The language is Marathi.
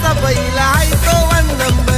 बैला तो वंदम